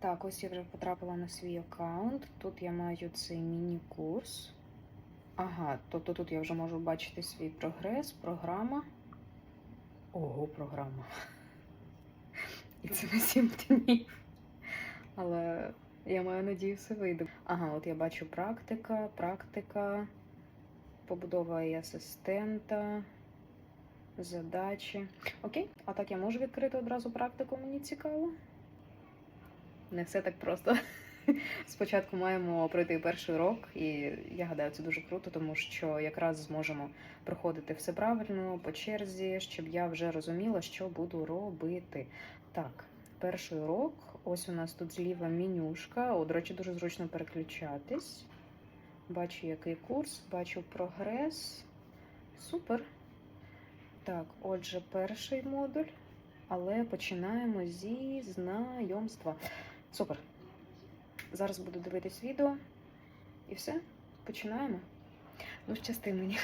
Так, ось я вже потрапила на свій аккаунт. Тут я маю цей міні-курс. Ага, тобто тут я вже можу бачити свій прогрес, програма. Ого, програма. І це на 7 днів. Але я маю надію, все вийде. Ага, от я бачу практика, практика, побудова і асистента, задачі. Окей, а так я можу відкрити одразу практику, мені цікаво. Не все так просто. Спочатку маємо пройти перший урок, і я гадаю, це дуже круто, тому що якраз зможемо проходити все правильно по черзі, щоб я вже розуміла, що буду робити. Так, перший урок. Ось у нас тут зліва менюшка. О, до речі, дуже зручно переключатись. Бачу, який курс, бачу прогрес. Супер. Так, отже, перший модуль. Але починаємо зі знайомства. Супер. Зараз буду дивитись відео. І все, починаємо. Ну, щасти мені.